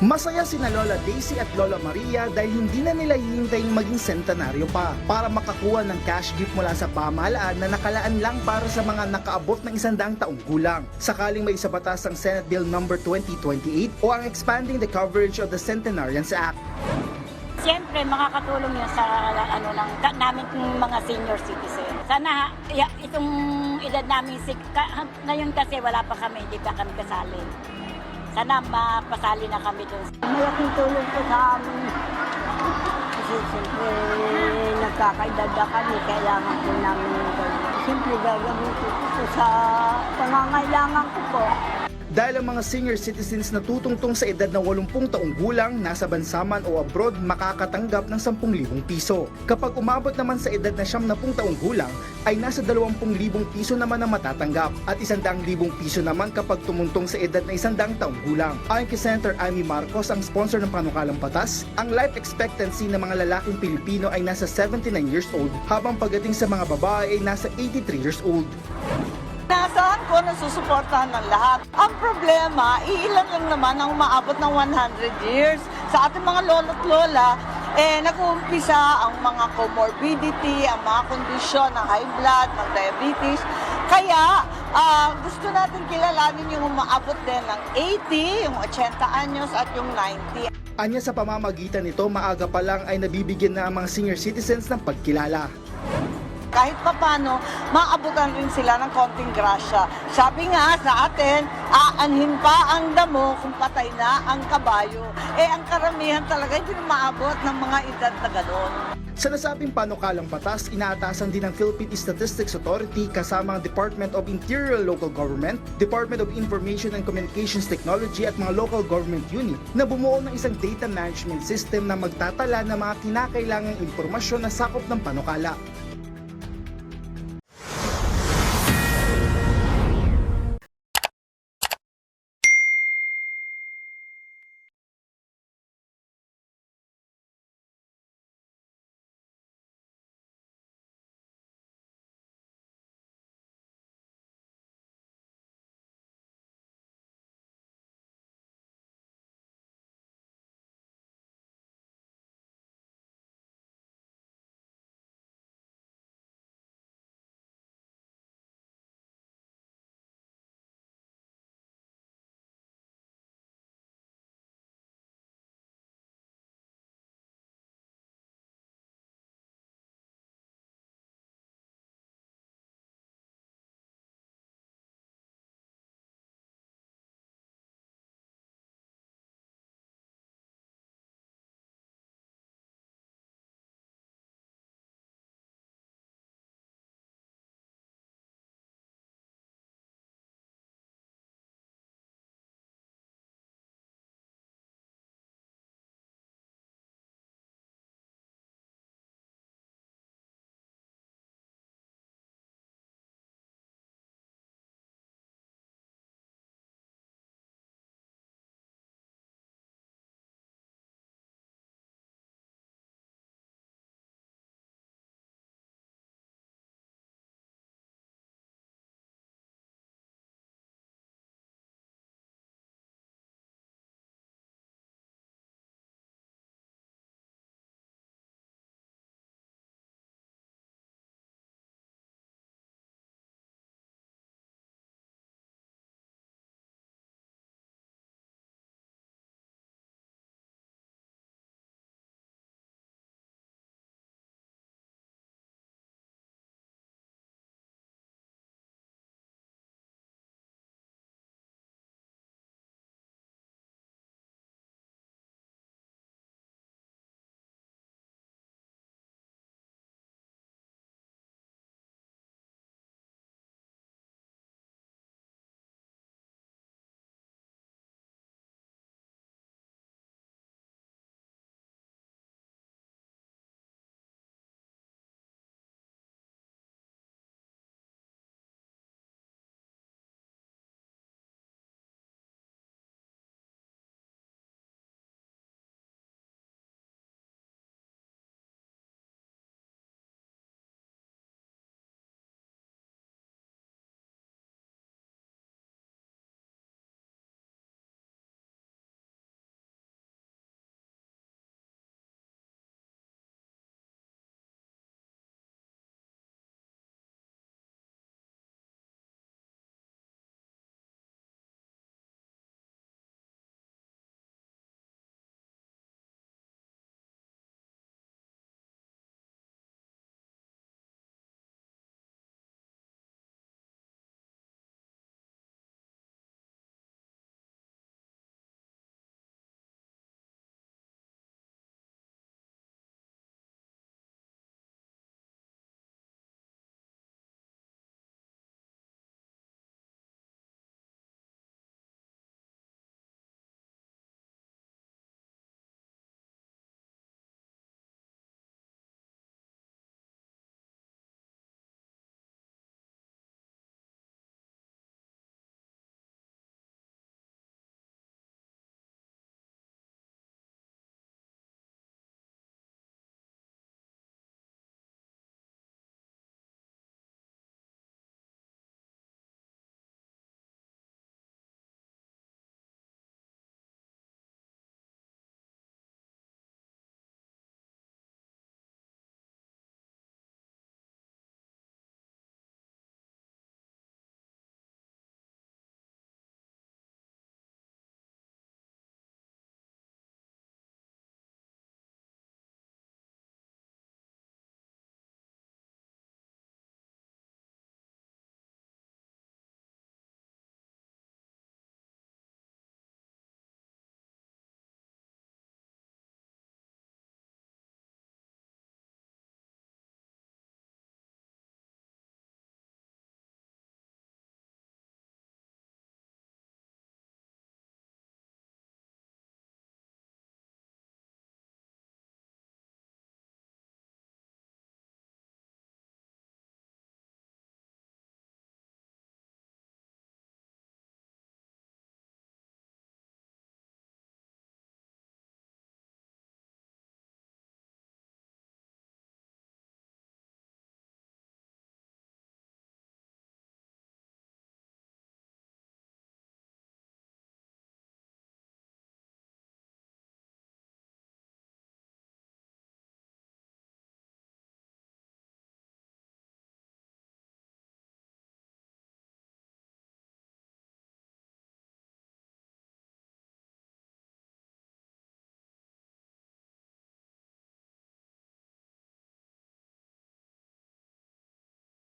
Masaya sina Lola Daisy at Lola Maria dahil hindi na nila hihintayin maging sentenaryo pa para makakuha ng cash gift mula sa pamahalaan na nakalaan lang para sa mga nakaabot ng isandang taong gulang. Sakaling may isabatas ang Senate Bill No. 2028 o ang expanding the coverage of the Centenarians Act. Siyempre, makakatulong yun sa ano ng namin mga senior citizen. Sana ya, itong edad namin si ngayon kasi wala pa kami, hindi pa kami kasali. Sana mapasali na kami doon. Malaking tulong po sa amin. Kasi siyempre nagkakaedad na kami, kailangan po namin yung. Siyempre gagamitin ko sa pangangailangan ko po. Dahil ang mga senior citizens na tutungtong sa edad ng 80 taong gulang, nasa bansa man o abroad, makakatanggap ng 10,000 piso. Kapag umabot naman sa edad na 70 taong gulang, ay nasa 20,000 piso naman ang matatanggap at 100,000 piso naman kapag tumuntong sa edad na 100 taong gulang. Ayon kay Senator Amy Marcos, ang sponsor ng panukalang batas, ang life expectancy ng mga lalaking Pilipino ay nasa 79 years old, habang pagdating sa mga babae ay nasa 83 years old. Ko na susuportahan ng lahat. Ang problema, iilan lang naman ang umaabot ng 100 years. Sa ating mga lolo't lola, eh, nag-uumpisa ang mga comorbidity, ang mga kondisyon ng high blood, ng diabetes. Kaya, ah, gusto natin kilalanin yung umaabot din ng 80, yung 80 anyos at yung 90. Anya sa pamamagitan nito, maaga pa lang ay nabibigyan na ang mga senior citizens ng pagkilala. Kahit papano, maabutan rin sila ng konting grasya. Sabi nga sa atin, aanhin pa ang damo kung patay na ang kabayo. Eh, ang karamihan talaga hindi na maabot ng mga edad na gano'n. Sa nasabing panukalang batas, inaatasan din ng Philippine Statistics Authority kasama ang Department of Interior Local Government, Department of Information and Communications Technology at mga local government unit na bumuo ng isang data management system na magtatala ng mga kinakailangang impormasyon na sakop ng panukala.